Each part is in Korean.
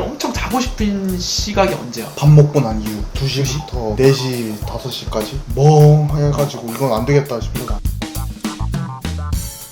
엄청 자고 싶은 시각이 언제야? 밥 먹고 난 이후 2시부터 4시, 5시까지 멍 해가지고 이건 안 되겠다 싶어서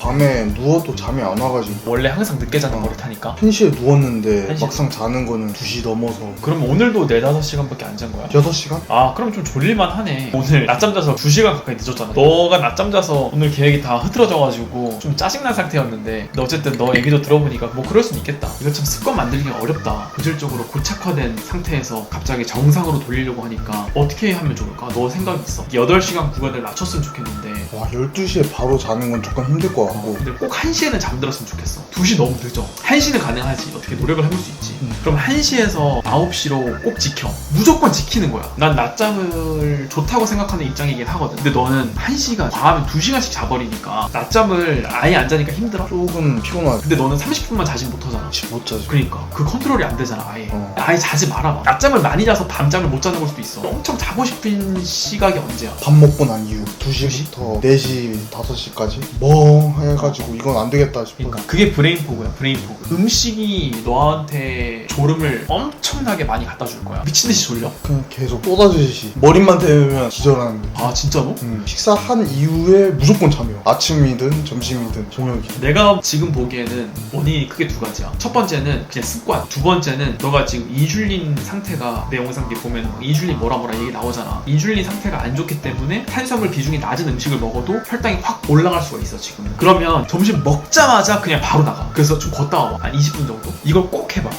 밤에 누워도 잠이 안 와가지고 원래 항상 늦게 자는 어. 거를 타니까 1시에 누웠는데 한시에? 막상 자는 거는 2시 넘어서 그럼 오늘도 4, 5시간밖에 안 잔 거야? 6시간? 아 그럼 좀 졸릴만 하네 오늘 낮잠 자서 2시간 가까이 늦었잖아 너가 낮잠 자서 오늘 계획이 다 흐트러져가지고 좀 짜증난 상태였는데 어쨌든 너 얘기도 들어보니까 뭐 그럴 수는 있겠다 이거 참 습관 만들기가 어렵다 고질적으로 고착화된 상태에서 갑자기 정상으로 돌리려고 하니까 어떻게 하면 좋을까? 너 생각이 있어 8시간 구간을 낮췄으면 좋겠는데 와 12시에 바로 자는 건 조금 힘들 것 같고. 근데 꼭 1시에는 잠들었으면 좋겠어. 2시 너무 늦어. 1시는 가능하지. 어떻게 노력을 해볼 수 있지. 음. 그럼 1시에서 9시로 꼭 지켜. 무조건 지키는 거야. 난 낮잠을 좋다고 생각하는 입장이긴 하거든. 근데 너는 1시간 과하면 2시간씩 자버리니까 낮잠을 아예 안 자니까 힘들어? 조금 피곤하지 근데 너는 30분만 자진 못하잖아. 못 자지. 그러니까 그 컨트롤이 안 되잖아 아예. 어. 아예 자지 말아봐. 낮잠을 많이 자서 밤잠을 못 자는 걸 수도 있어. 엄청 자고 싶은 시각이 언제야? 밥 먹고 난 이후 2시부터 4시, 5시까지 멍해 가지고 이건 안 되겠다 싶어서 그러니까 그게 브레인 포그야 브레인 포그 음식이 너한테 졸음을 엄청나게 많이 갖다 줄 거야 미친 듯이 졸려 그냥 계속 쏟아지듯이 머리만 대면 기절하는 거 아 진짜로? 음, 식사한 이후에 무조건 잠이 와 아침이든 점심이든 저녁이든 내가 지금 보기에는 원인이 크게 두 가지야. 첫 번째는 그냥 습관. 두 번째는 너가 지금 이줄린 상태가 내 영상에 보면 이줄린 뭐라 뭐라 얘기 나오잖아. 이줄린 상태가 안 좋기 때문에 탄수화물 비중이 낮은 음식을 먹어도 혈당이 확 올라갈 수가 있어 지금. 그러면 점심 먹자마자 그냥 바로 나가. 그래서 좀 걷다 와. 한 20분 정도. 이걸 꼭 해봐.